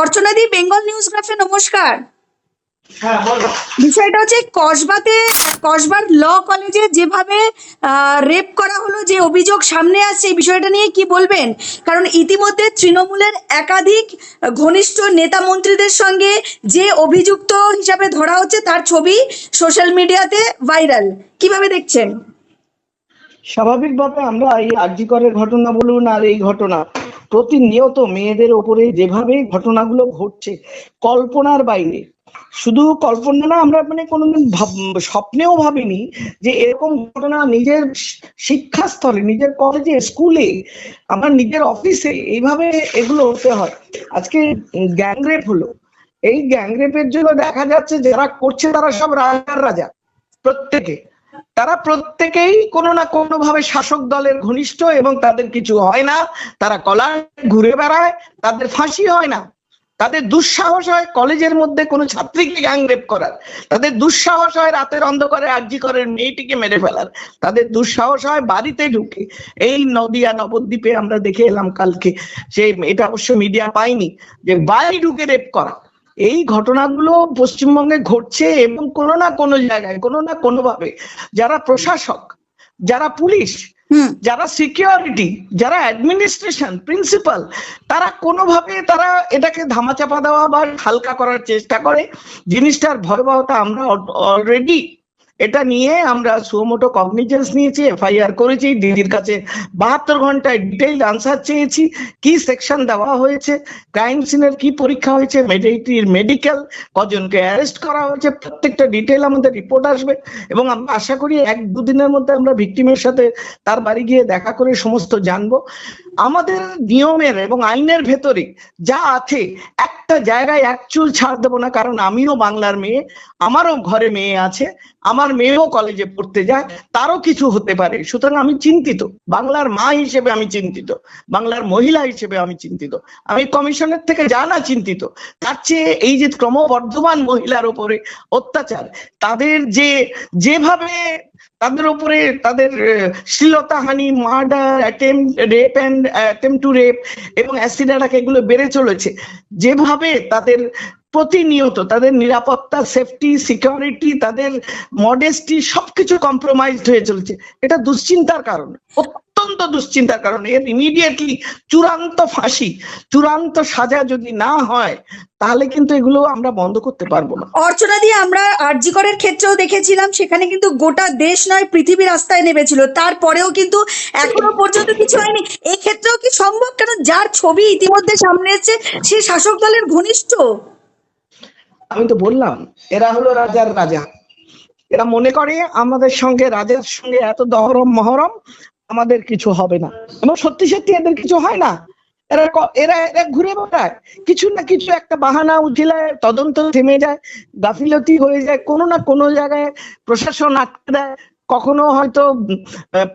অর্চনাদি Bengal news গ্রাফে নমস্কার। হ্যাঁ বিষয়টা হচ্ছে কসবাতে কসবার ল কলেজে যেভাবে রেপ করা হলো যে অভিযোগ সামনে আসছে এই বিষয়টা নিয়ে কি বলবেন? কারণ ইতিমধ্যে তৃণমূলের একাধিক ঘনিষ্ঠ নেতা মন্ত্রীদের সঙ্গে যে অভিযুক্ত হিসাবে ধরা হচ্ছে তার ছবি সোশ্যাল মিডিয়াতে ভাইরাল। কীভাবে দেখছেন? স্বাভাবিকভাবে আমরা এই আর্যিকরের ঘটনা বলুন আর এই ঘটনা। প্রতিনিয়ত মেয়েদের ওপরে যেভাবে ঘটনাগুলো ঘটছে, কল্পনার বাইরে। শুধু কল্পনা না, আমরা মানে কোনোদিন স্বপ্নেও ভাবিনি যে এরকম ঘটনা নিজের শিক্ষাস্থলে, নিজের কলেজে স্কুলে আমার নিজের অফিসে এইভাবে এগুলো হতে হয়। আজকে গ্যাংরেপ হলো। এই গ্যাংরেপের জন্য দেখা যাচ্ছে যারা করছে তারা সব রাজার রাজা প্রত্যেকে। তারা প্রত্যেকেই কোনো না কোনো ভাবে শাসক দলের ঘনিষ্ঠ এবং তাদের কিছু হয় না। তারা কলার ঘুরে বেড়ায়, তাদের ফাঁসি হয় না। তাদের দুঃসাহস হয় কলেজের মধ্যে কোনো ছাত্রীকে গ্যাংরেপ করার। তাদের দুঃসাহস হয় রাতের অন্ধকারে আর্জি করের মেয়েটিকে মেরে ফেলার। তাদের দুঃসাহস হয় বাড়িতে ঢুকে। এই নদিয়া নবদ্বীপে আমরা দেখে এলাম কালকে সে এটা অবশ্য মিডিয়া পাইনি যে বাড়ি ঢুকে রেপ করা। এই ঘটনাগুলো পশ্চিমবঙ্গে ঘটছে এবং কোনো না কোনো জায়গায় কোনো না কোনোভাবে। যারা প্রশাসক যারা পুলিশ যারা সিকিউরিটি যারা অ্যাডমিনিস্ট্রেশন প্রিন্সিপাল তারা কোনোভাবে তারা এটাকে ধামাচাপা দেওয়া বা হালকা করার চেষ্টা করে। জিনিসটার ভয়াবহতা আমরা অলরেডি এটা নিয়ে আমরা সুমোটো কগনিজেন্স নিয়েছি, এফআইআর করেছি, দিদির কাছে বাহাত্তর ঘন্টায় ডিটেইল আনসার চেয়েছি, কি সেকশন দেওয়া হয়েছে ক্রাইম সিনের কি পরীক্ষা হয়েছে মেডিটির মেডিকেল কজনকে অ্যারেস্ট করা হয়েছে, প্রত্যেকটা ডিটেইল আমাদের রিপোর্ট আসবে এবং আশা করি এক দুদিনের মধ্যে আমরা ভিকটিমের সাথে তার বাড়ি গিয়ে দেখা করে সমস্ত জানব। আমাদের নিয়মের এবং আইনের ভেতরে যা আছে, একটা জায়গায় এক ছাড় দেবো না, কারণ আমিও বাংলার মেয়ে, আমারও ঘরে মেয়ে আছে, আমার মেয়েও কলেজে পড়তে যায়, তারও কিছু হতে পারে। সুতরাং আমি চিন্তিত। বাংলার মা হিসেবে আমি চিন্তিত। বাংলার মহিলা হিসেবে আমি চিন্তিত। আমি কমিশনের থেকে না চিন্তিত, তার চেয়ে এই যে ক্রমবর্ধমান মহিলার উপরে অত্যাচার, তাদের যে, যেভাবে তাদের উপরে তাদের শ্লীলতাহানি, murder rape and to rape এবং অ্যাসিড এগুলো বেড়ে চলেছে, যেভাবে তাদের প্রতিনিয়ত তাদের নিরাপত্তা সেফটি সিকিউরিটি তাদের মডেস্টি সবকিছু কম্প্রোমাইজড হয়ে চলেছে। এটা দুশ্চিন্তার কারণ, অত্যন্ত দুশ্চিন্তার কারণ। এর ইমিডিয়েটলি চূড়ান্ত ফাঁসি, চূড়ান্ত সাজা যদি না হয়, তাহলে কিন্তু এগুলো আমরা বন্ধ করতে পারব না। অর্চনা দিয়ে আমরা আরজিকরের ক্ষেত্রেও দেখেছিলাম, সেখানে কিন্তু গোটা দেশ নয়, পৃথিবী রাস্তায় নেমেছিল। তারপরেও কিন্তু এখনও পর্যন্ত কিছু হয়নি। এক্ষেত্রেও কি সম্ভব? কেন? যার ছবি ইতিমধ্যে সামনে এসেছে, সে শাসক দলের ঘনিষ্ঠ? আমি তো বললাম, এরা হলো রাজার রাজা। এরা মনে করে আমাদের সঙ্গে, রাজার সঙ্গে এত দহরম মহরম, আমাদের কিছু হবে না। এবং সত্যি সত্যি এদের কিছু হয় না। এরা এরা এরা ঘুরে বেড়ায়। কিছু না কিছু একটা বাহানা উঠিলায় তদন্ত থেমে যায়, গাফিলতি হয়ে যায়, কোনো না কোনো জায়গায় প্রশাসন আটকে দেয় কখনো হয়তো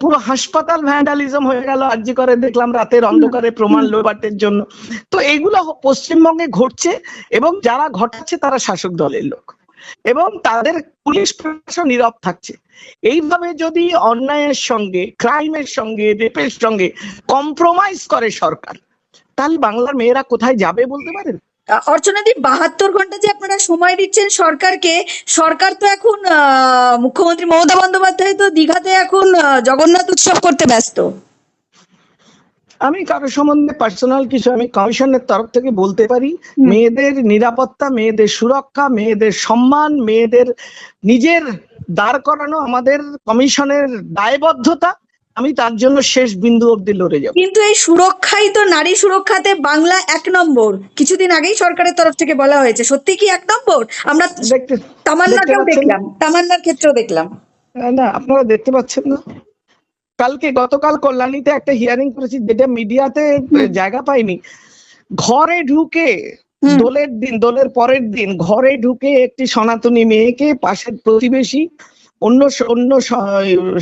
পুরো হাসপাতাল ভ্যান্ডালিজম হয়ে গেল, আর্জি করে দেখলাম রাতের অন্ধকারে প্রমাণ লোবাটের জন্য। তো এইগুলো পশ্চিমবঙ্গে ঘটছে এবং যারা ঘটাচ্ছে তারা শাসক দলের লোক। এবং তাদের পুলিশ প্রশাসন নীরব থাকছে। এইভাবে যদি অন্যায়ের সঙ্গে ক্রাইমের সঙ্গে রেপের সঙ্গে কম্প্রোমাইজ করে সরকার, তাহলে বাংলার মেয়েরা কোথায় যাবে বলতে পারেন? অর্চনাদি বাহাত্তর ঘণ্টা যে আপনারা সময় দিচ্ছেন সরকারকে সরকার তো এখন মুখ্যমন্ত্রী মমতা বন্দ্যোপাধ্যায় তো দীঘাতে এখন জগন্নাথ উৎসব করতে ব্যস্ত। আমি কারও সম্বন্ধে পার্সোনাল কিছু আমি কমিশনের তরফ থেকে বলতে পারি। মেয়েদের নিরাপত্তা মেয়েদের সুরক্ষা মেয়েদের সম্মান মেয়েদের নিজের দাঁড় করানো আমাদের কমিশনের দায়বদ্ধতা আমি তার জন্য শেষ বিন্দু অব্দি লড়ে যাব। কিন্তু এই সুরক্ষাই তো নারী সুরক্ষাতে বাংলা এক নম্বর। কিছুদিন আগেই সরকারের তরফ থেকে বলা হয়েছে সত্যি কি এক নম্বর? আমরা তামান্নাকেও দেখলাম তামান্নার ক্ষেত্রেও দেখলাম। না আপনারা দেখতে পাচ্ছেন না। কালকে গতকাল কল্যাণীতে একটা হিয়ারিং করেছি যেটা মিডিয়াতে জায়গা পাইনি। ঘরে ঢুকে। দোলের দিন দোলের পরের দিন ঘরে ঢুকে একটি সনাতনী মেয়েকে পাশের প্রতিবেশী অন্য অন্য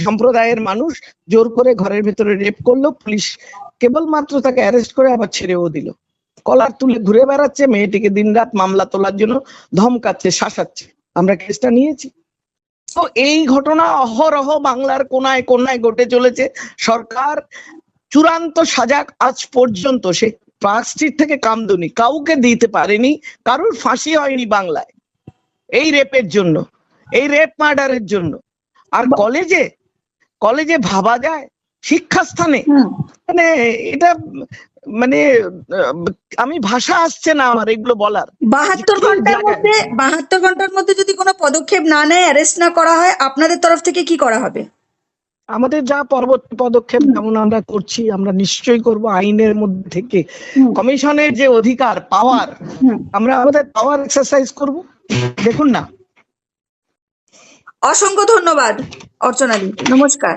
সম্প্রদায়ের মানুষ জোর করে ঘরের ভেতরে রেপ করল, পুলিশ কেবলমাত্র তাকে অ্যারেস্ট করে আবার ছেড়েও দিল। কলার তুলে ঘুরে বেড়াচ্ছে, মেয়েটিকে দিনরাত মামলা তোলার জন্য ধমকাচ্ছে, শাসাচ্ছে। আমরা কেসটা নিয়েছি। তো এই ঘটনা অহরহ বাংলার কোনায় কোনায় ঘটে চলেছে। সরকার চূড়ান্ত সাজা আজ পর্যন্ত সে পার্ক স্ট্রিট থেকে কামদুনি, কাউকে দিতে পারেনি, কারোর ফাঁসি হয়নি বাংলায়। এই রেপের জন্য। এই রেপ মার্ডারের জন্য। আর কলেজে কলেজে ভাবা যায় শিক্ষাস্থানে। মানে এটা মানে আমি ভাষা আসছে না আমার এগুলো বলার। বাহাত্তর ঘণ্টার মধ্যে বাহাত্তর ঘণ্টার মধ্যে যদি কোনো পদক্ষেপ না নেয় অ্যারেস্ট না করা হয় আপনাদের তরফ থেকে কি করা হবে? আমাদের যা পরবর্তী পদক্ষেপ যেমন আমরা করছি আমরা নিশ্চয়ই করব আইনের মধ্যে থেকে। কমিশনের যে অধিকার পাওয়ার আমরা আমাদের পাওয়ার এক্সারসাইজ করব। দেখুন না অসংখ্য ধন্যবাদ অর্চনাদি নমস্কার।